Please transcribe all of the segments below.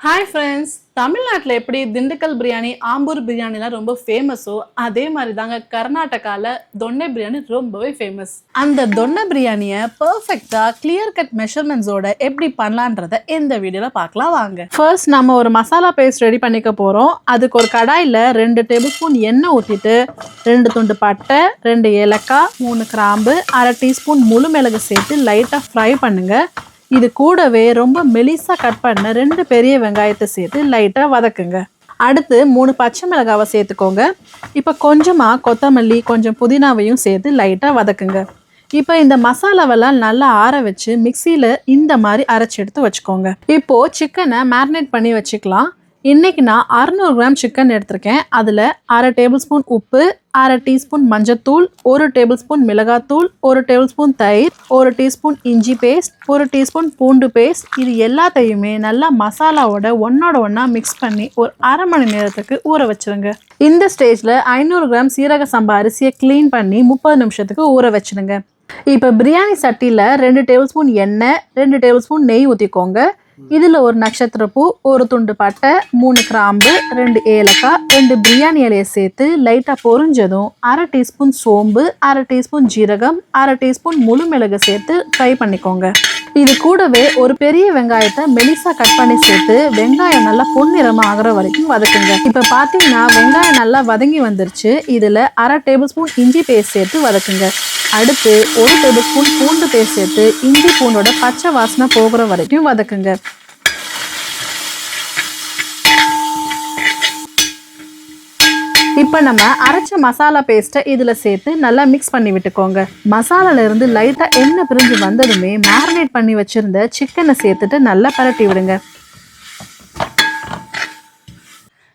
Hi friends தமிழ்நாட்டில் எப்படி திண்டுக்கல் பிரியாணி ஆம்பூர் பிரியாணிலாம் ரொம்ப ஃபேமஸோ அதே மாதிரி தாங்க கர்நாடகாவில் தொன்னை பிரியாணி ரொம்பவே ஃபேமஸ் அந்த தொன்னை பிரியாணியை பர்ஃபெக்டாக கிளியர் கட் மெஷர்மெண்ட்ஸோட எப்படி பண்ணலான்றத இந்த வீடியோவில் பார்க்கலாம் வாங்க. ஃபர்ஸ்ட் நம்ம ஒரு மசாலா பேஸ்ட் ரெடி பண்ணிக்க போகிறோம் அதுக்கு ஒரு கடாயில் ரெண்டு டேபிள் ஸ்பூன் எண்ணெய் ஊற்றிட்டு ரெண்டு துண்டு பட்டை ரெண்டு ஏலக்காய் மூணு கிராம்பு அரை டீஸ்பூன் முழு மிளகு சேர்த்து லைட்டாக ஃப்ரை பண்ணுங்கள் இது கூடவே ரொம்ப மெலிசா கட் பண்ண ரெண்டு பெரிய வெங்காயத்தை சேர்த்து லைட்டாக வதக்குங்க. அடுத்து மூணு பச்சை மிளகாவை சேர்த்துக்கோங்க. இப்போ கொஞ்சமாக கொத்தமல்லி கொஞ்சம் புதினாவையும் சேர்த்து லைட்டாக வதக்குங்க. இப்போ இந்த மசாலாவெல்லாம் நல்லா ஆற வச்சு மிக்சியில் இந்த மாதிரி அரைச்சி எடுத்து வச்சுக்கோங்க. இப்போது சிக்கனை மேரினேட் பண்ணி வச்சுக்கலாம். இன்றைக்கி நான் அறநூறு கிராம் சிக்கன் எடுத்திருக்கேன். அதில் அரை டேபிள் ஸ்பூன் உப்பு அரை டீஸ்பூன் மஞ்சத்தூள் ஒரு டேபிள் ஸ்பூன் மிளகாத்தூள் ஒரு டேபிள் ஸ்பூன் தயிர் ஒரு டீஸ்பூன் இஞ்சி பேஸ்ட் ஒரு டீஸ்பூன் பூண்டு பேஸ்ட் இது எல்லாத்தையுமே நல்லா மசாலாவோட ஒன்னோட ஒன்றா மிக்ஸ் பண்ணி ஒரு அரை மணி நேரத்துக்கு ஊற வச்சிருங்க. இந்த ஸ்டேஜில் ஐநூறு கிராம் சீரக சம்பா அரிசியை க்ளீன் பண்ணி முப்பது நிமிஷத்துக்கு ஊற வச்சிடுங்க இப்போ பிரியாணி சட்டியில் ரெண்டு டேபிள் ஸ்பூன் எண்ணெய் ரெண்டு டேபிள் ஸ்பூன் நெய் ஊற்றிக்கோங்க இதில் ஒரு நட்சத்திர பூ ஒரு துண்டு பட்டை மூணு கிராம்பு ரெண்டு ஏலக்காய் ரெண்டு பிரியாணி இலையை சேர்த்து லைட்டாக பொறிஞ்சதும் அரை டீஸ்பூன் சோம்பு அரை டீஸ்பூன் ஜீரகம் அரை டீஸ்பூன் முழு மிளகு சேர்த்து ஃப்ரை பண்ணிக்கோங்க. இது கூடவே ஒரு பெரிய வெங்காயத்தை மெலிசா கட் பண்ணி சேர்த்து வெங்காயம் நல்லா பொன்னிறமாக ஆகிற வரைக்கும் வதக்குங்க. இப்போ பார்த்தீங்கன்னா வெங்காயம் நல்லா வதங்கி வந்துருச்சு. இதில் அரை டேபிள் ஸ்பூன் இஞ்சி பேஸ்ட் சேர்த்து வதக்குங்க. அடுத்து ஒரு டேபிள் ஸ்பூன் பூண்டு பேஸ்ட் சேர்த்து இஞ்சி பூண்டோட பச்சை வாசனை போகிற வரைக்கும் வதக்குங்க. இப்போ நம்ம அரைச்ச மசாலா பேஸ்ட்டை இதில் சேர்த்து நல்லா மிக்ஸ் பண்ணி விட்டுக்கோங்க. மசாலால இருந்து லைட்டாக எண்ணெய் பிரிஞ்சு வந்ததுமே மேரினேட் பண்ணி வச்சுருந்த சிக்கனை சேர்த்துட்டு நல்லா பரட்டி விடுங்க.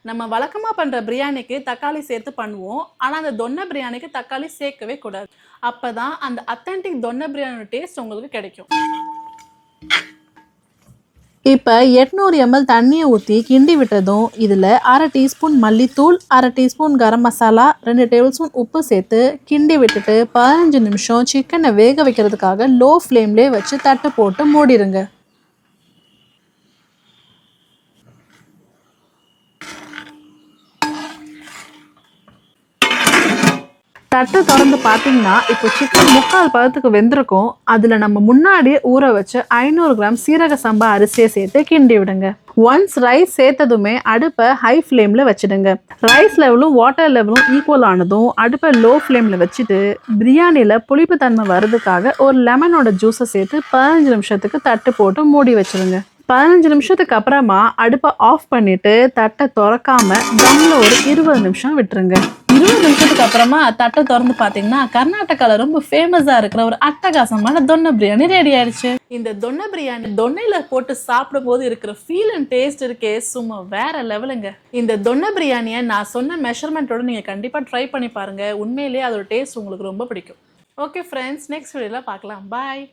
நம்ம வழக்கமாக பண்ணுற பிரியாணிக்கு தக்காளி சேர்த்து பண்ணுவோம். ஆனால் அந்த தொன்னை பிரியாணிக்கு தக்காளி சேர்க்கவே கூடாது. அப்போ தான் அந்த அத்தன்டிக் தொன்னை பிரியாணியோட டேஸ்ட் உங்களுக்கு கிடைக்கும். இப்போ எட்நூறு எம்எல் தண்ணியை ஊற்றி கிண்டி விட்டதும் இதில் அரை டீஸ்பூன் மல்லித்தூள் அரை டீஸ்பூன் கரம் மசாலா ரெண்டு டேபிள் ஸ்பூன் உப்பு சேர்த்து கிண்டி விட்டுட்டு பதினஞ்சு நிமிஷம் சிக்கனை வேக வைக்கிறதுக்காக லோ ஃப்ளேம்லேயே வச்சு தட்டு போட்டு மூடிடுங்க. தட்டை திறந்து பார்த்தீங்கன்னா இப்போ சிக்கன் முக்கால் பதத்துக்கு வெந்திருக்கும். அதில் நம்ம முன்னாடியே ஊற வச்சு ஐநூறு கிராம் சீரக சம்பா அரிசியை சேர்த்து கிண்டி விடுங்க. ஒன்ஸ் ரைஸ் சேர்த்ததுமே அடுப்பை ஹை ஃப்ளேமில் வச்சுடுங்க. ரைஸ் லெவலும் வாட்டர் லெவலும் ஈக்குவல் ஆனதும் அடுப்பை லோ ஃப்ளேமில் வச்சுட்டு பிரியாணியில் புளிப்பு தன்மை வர்றதுக்காக ஒரு லெமனோட ஜூஸை சேர்த்து பதினஞ்சு நிமிஷத்துக்கு தட்டு போட்டு மூடி வச்சுருங்க. பதினஞ்சு நிமிஷத்துக்கு அப்புறமா அடுப்பை ஆஃப் பண்ணிட்டு தட்டை திறக்காம தம்ல ஒரு இருபது நிமிஷம் விட்டுருங்க. இருபது நிமிஷத்துக்கு அப்புறமா தட்டை திறந்து பார்த்தீங்கன்னா கர்நாடகாவில் ரொம்ப ஃபேமஸாக இருக்கிற ஒரு அட்டகாசமான தொன்னை பிரியாணி ரெடி ஆயிடுச்சு. இந்த தொன்னை பிரியாணி தொன்னையில் போட்டு சாப்பிடும் போது இருக்கிற ஃபீல் அண்ட் டேஸ்ட் இருக்கே சும்மா வேற லெவலுங்க. இந்த தொன்னை பிரியாணியை நான் சொன்ன மெஷர்மெண்ட்டோட நீங்கள் கண்டிப்பாக ட்ரை பண்ணி பாருங்க. உண்மையிலேயே அதோட டேஸ்ட் உங்களுக்கு ரொம்ப பிடிக்கும். ஓகே ஃப்ரெண்ட்ஸ் நெக்ஸ்ட் வீடியோவில் பார்க்கலாம். பாய்